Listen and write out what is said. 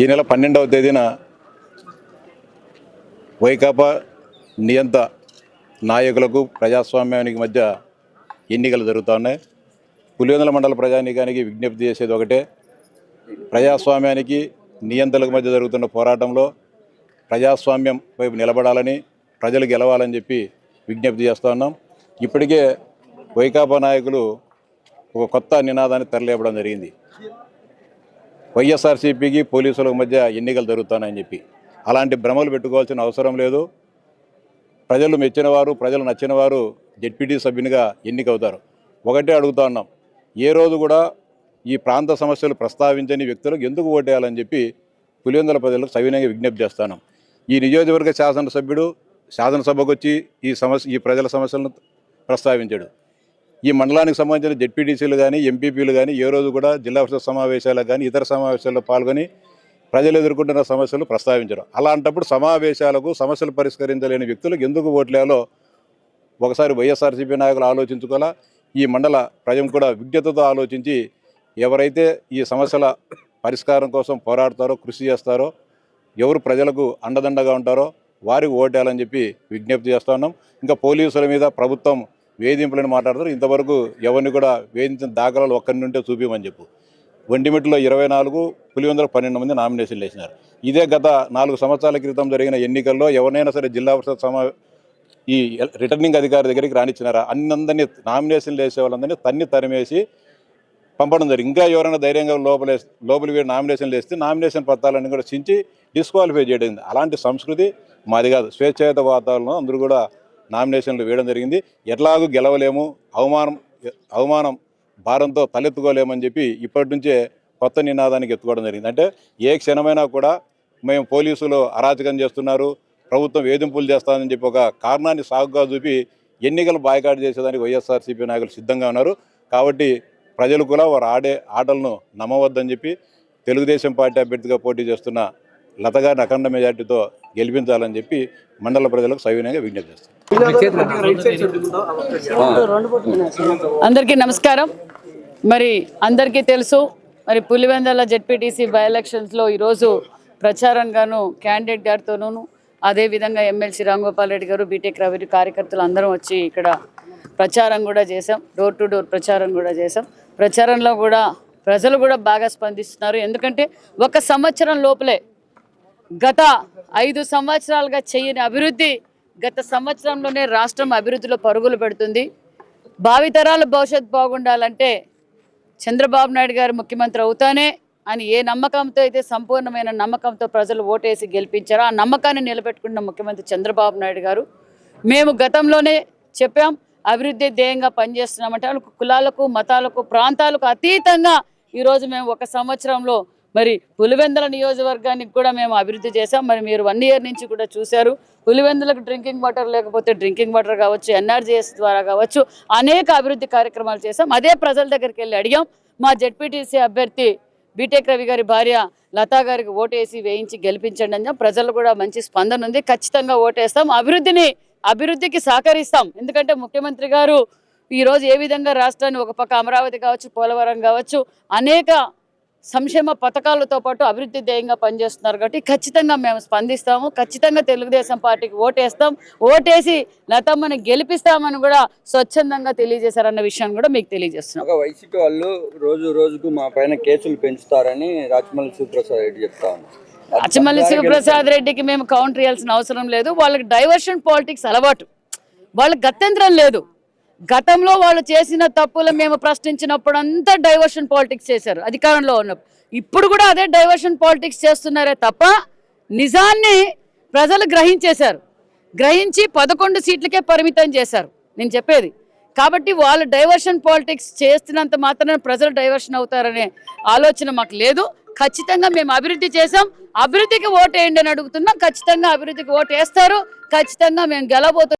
ఈ నెల పన్నెండవ తేదీన వైకాపా నియంత నాయకులకు ప్రజాస్వామ్యానికి మధ్య ఎన్నికలు జరుగుతున్నాయి. పులివెందుల మండల ప్రజానీకానికి విజ్ఞప్తి చేసేది ఒకటే. ప్రజాస్వామ్యానికి నియంతలకు మధ్య జరుగుతున్న పోరాటంలో ప్రజాస్వామ్యం వైపు నిలబడాలని ప్రజలు గెలవాలని చెప్పి విజ్ఞప్తి చేస్తూ ఉన్నాం. ఇప్పటికే వైకాపా నాయకులు ఒక కొత్త నినాదాన్ని తెరలేపడం జరిగింది. వైఎస్ఆర్సీపీకి పోలీసులకు మధ్య ఎన్నికలు జరుగుతానని చెప్పి అలాంటి భ్రమలు పెట్టుకోవాల్సిన అవసరం లేదు. ప్రజలు మెచ్చిన వారు ప్రజలు నచ్చిన వారు జెడ్పీటీ సభ్యునిగా ఎన్నికవుతారు. ఒకటే అడుగుతా ఉన్నాం. ఏ రోజు కూడా ఈ ప్రాంత సమస్యలు ప్రస్తావించని వ్యక్తులకు ఎందుకు ఓటేయాలని చెప్పి పులివెందుల ప్రజలకు సవినయంగా విజ్ఞప్తి చేస్తాను ఈ నియోజకవర్గ శాసనసభ్యుడు శాసనసభకు వచ్చి ఈ సమస్య ఈ ప్రజల సమస్యలను ప్రస్తావించాడు. ఈ మండలానికి సంబంధించిన జెడ్పీటీసీలు కానీ ఎంపీపీలు కానీ ఏ రోజు కూడా జిల్లా పరిషత్ సమావేశాలకు కానీ ఇతర సమావేశాల్లో పాల్గొని ప్రజలు ఎదుర్కొంటున్న సమస్యలు ప్రస్తావించరు. అలాంటప్పుడు సమావేశాలకు సమస్యలు పరిష్కరించలేని వ్యక్తులకు ఎందుకు ఓట్లేయాలో ఒకసారి వైఎస్ఆర్సీపీ నాయకులు ఆలోచించుకోవాలా? ఈ మండల ప్రజలు కూడా విజ్ఞతతో ఆలోచించి ఎవరైతే ఈ సమస్యల పరిష్కారం కోసం పోరాడతారో కృషి చేస్తారో ఎవరు ప్రజలకు అండదండగా ఉంటారో వారికి ఓటేయాలని చెప్పి విజ్ఞప్తి చేస్తున్నాం ఇంకా పోలీసుల మీద ప్రభుత్వం వేధింపులని మాట్లాడతారు. ఇంతవరకు ఎవరిని కూడా వేధించిన దాఖలాలు ఒక్కరి నుంటే చూపించమని చెప్పు. వండిమిట్లో ఇరవై నాలుగు పులివెందులకు పన్నెండు మంది నామినేషన్లు వేసినారు. ఇదే గత నాలుగు సంవత్సరాల క్రితం జరిగిన ఎన్నికల్లో ఎవరినైనా సరే జిల్లా పరిషత్ సమా ఈ రిటర్నింగ్ అధికారి దగ్గరికి రానిచ్చినారా? అన్నందరినీ నామినేషన్లు వేసే వాళ్ళందరినీ తన్ని తరిమేసి పంపడం జరిగింది. ఇంకా ఎవరైనా ధైర్యంగా లోపలే లోపలి వేడి నామినేషన్లు వేస్తే నామినేషన్ పత్రాలన్నీ కూడా చించి డిస్క్వాలిఫై చేయడం అలాంటి సంస్కృతి మాది కాదు. స్వేచ్ఛాయుత వాతావరణం అందరూ కూడా నామినేషన్లు వేయడం జరిగింది. ఎట్లాగూ గెలవలేము. అవమానం అవమానం భారంతో తలెత్తుకోలేమని చెప్పి ఇప్పటి నుంచే కొత్త నినాదానికి ఎత్తుకోవడం జరిగింది. అంటే ఏ క్షణమైనా కూడా మేము పోలీసులు అరాచకం చేస్తున్నారు. ప్రభుత్వం వేధింపులు చేస్తామని చెప్పి ఒక కారణాన్ని సాగుగా చూపి ఎన్నికలు బాయ్కాట్ చేసేదానికి వైఎస్ఆర్సీపీ నాయకులు సిద్ధంగా ఉన్నారు. కాబట్టి ప్రజలు కూడా వారు ఆడే ఆటలను నమ్మవద్దని చెప్పి తెలుగుదేశం పార్టీ అభ్యర్థిగా పోటీ చేస్తున్న లత గారిని అఖండ మెజార్టీతో గెలిపించాలని చెప్పి మండల ప్రజలకు సవినయంగా విజ్ఞప్తి చేస్తారు. అందరికీ నమస్కారం. మరి అందరికీ తెలుసు మరి పులివెందల జెడ్పీటీసీ బై ఎలక్షన్స్లో ఈరోజు ప్రచారంగాను క్యాండిడేట్ గారితోనూ అదేవిధంగా ఎమ్మెల్సీ రాంగోపాల్ రెడ్డి గారు బీటెక్ రవి కార్యకర్తలు అందరం వచ్చి ఇక్కడ ప్రచారం కూడా చేసాం డోర్ టు డోర్ ప్రచారం కూడా చేసాం ప్రచారంలో కూడా ప్రజలు కూడా బాగా స్పందిస్తున్నారు. ఎందుకంటే ఒక సంవత్సరం లోపలే గత ఐదు సంవత్సరాలుగా చేయని అభివృద్ధి గత సంవత్సరంలోనే రాష్ట్రం అభివృద్ధిలో పరుగులు పెడుతుంది. భావితరాల భవిష్యత్ బాగుండాలంటే చంద్రబాబు నాయుడు గారు ముఖ్యమంత్రి అవుతానే అని ఏ నమ్మకంతో అయితే సంపూర్ణమైన నమ్మకంతో ప్రజలు ఓటేసి గెలిపించారో ఆ నమ్మకాన్ని నిలబెట్టుకున్న ముఖ్యమంత్రి చంద్రబాబు నాయుడు గారు. మేము గతంలోనే చెప్పాం అభివృద్ధి ధ్యేయంగా పనిచేస్తున్నామంటే వాళ్ళకు కులాలకు మతాలకు ప్రాంతాలకు అతీతంగా ఈరోజు మేము ఒక సంవత్సరంలో మరి పులివెందుల నియోజకవర్గానికి కూడా మేము అభివృద్ధి చేసాం మరి మీరు వన్ ఇయర్ నుంచి కూడా చూశారు. పులివెందులకు డ్రింకింగ్ వాటర్ లేకపోతే డ్రింకింగ్ వాటర్ కావచ్చు ఎన్ఆర్జీఎస్ ద్వారా కావచ్చు అనేక అభివృద్ధి కార్యక్రమాలు చేసాం అదే ప్రజల దగ్గరికి వెళ్ళి అడిగాం. మా జెడ్పీటీసీ అభ్యర్థి బీటెక్ రవి గారి భార్య లతా గారికి ఓటేసి వేయించి గెలిపించండి అని ప్రజలు కూడా మంచి స్పందన ఉంది. ఖచ్చితంగా ఓటేస్తాం. అభివృద్ధిని అభివృద్ధికి సహకరిస్తాం. ఎందుకంటే ముఖ్యమంత్రి గారు ఈరోజు ఏ విధంగా రాష్ట్రాన్ని ఒక పక్క అమరావతి కావచ్చు పోలవరం కావచ్చు అనేక సంక్షేమ పథకాలతో పాటు అభివృద్ధి ధ్యేయంగా పనిచేస్తున్నారు కాబట్టి ఖచ్చితంగా మేము స్పందిస్తాము. ఖచ్చితంగా తెలుగుదేశం పార్టీకి ఓటేస్తాం. ఓటేసి లతమ్మని గెలిపిస్తామని కూడా స్వచ్ఛందంగా తెలియజేశారన్న విషయాన్ని కూడా మీకు తెలియజేస్తున్నాం. వైసీపీ వాళ్ళు రోజు రోజుకు మా పైన కేసులు పెంచుతారని రాజమౌళి శివప్రసాద్ రెడ్డి చెప్తా అచ్చమల్లి శివప్రసాద్ రెడ్డికి మేము కౌంటర్ ఇవ్వాల్సిన అవసరం లేదు. వాళ్ళకి డైవర్షన్ పాలిటిక్స్ అలవాటు. వాళ్ళకి గత్యంతరం లేదు. గతంలో వాళ్ళు చేసిన తప్పులు మేము ప్రశ్నించినప్పుడు అంతా డైవర్షన్ పాలిటిక్స్ చేశారు అధికారంలో ఉన్నప్పుడు. ఇప్పుడు కూడా అదే డైవర్షన్ పాలిటిక్స్ చేస్తున్నారే తప్ప నిజాన్ని ప్రజలు గ్రహించేశారు. గ్రహించి పదకొండు సీట్లకే పరిమితం చేశారు నేను చెప్పేది. కాబట్టి వాళ్ళు డైవర్షన్ పాలిటిక్స్ చేస్తున్నంత మాత్రమే ప్రజలు డైవర్షన్ అవుతారనే ఆలోచన మాకు లేదు. ఖచ్చితంగా మేము అభివృద్ధి చేసాం అభివృద్ధికి ఓటు వేయండి అని అడుగుతున్నాం. ఖచ్చితంగా అభివృద్ధికి ఓటు వేస్తారు. ఖచ్చితంగా మేము గెలబోతున్నాం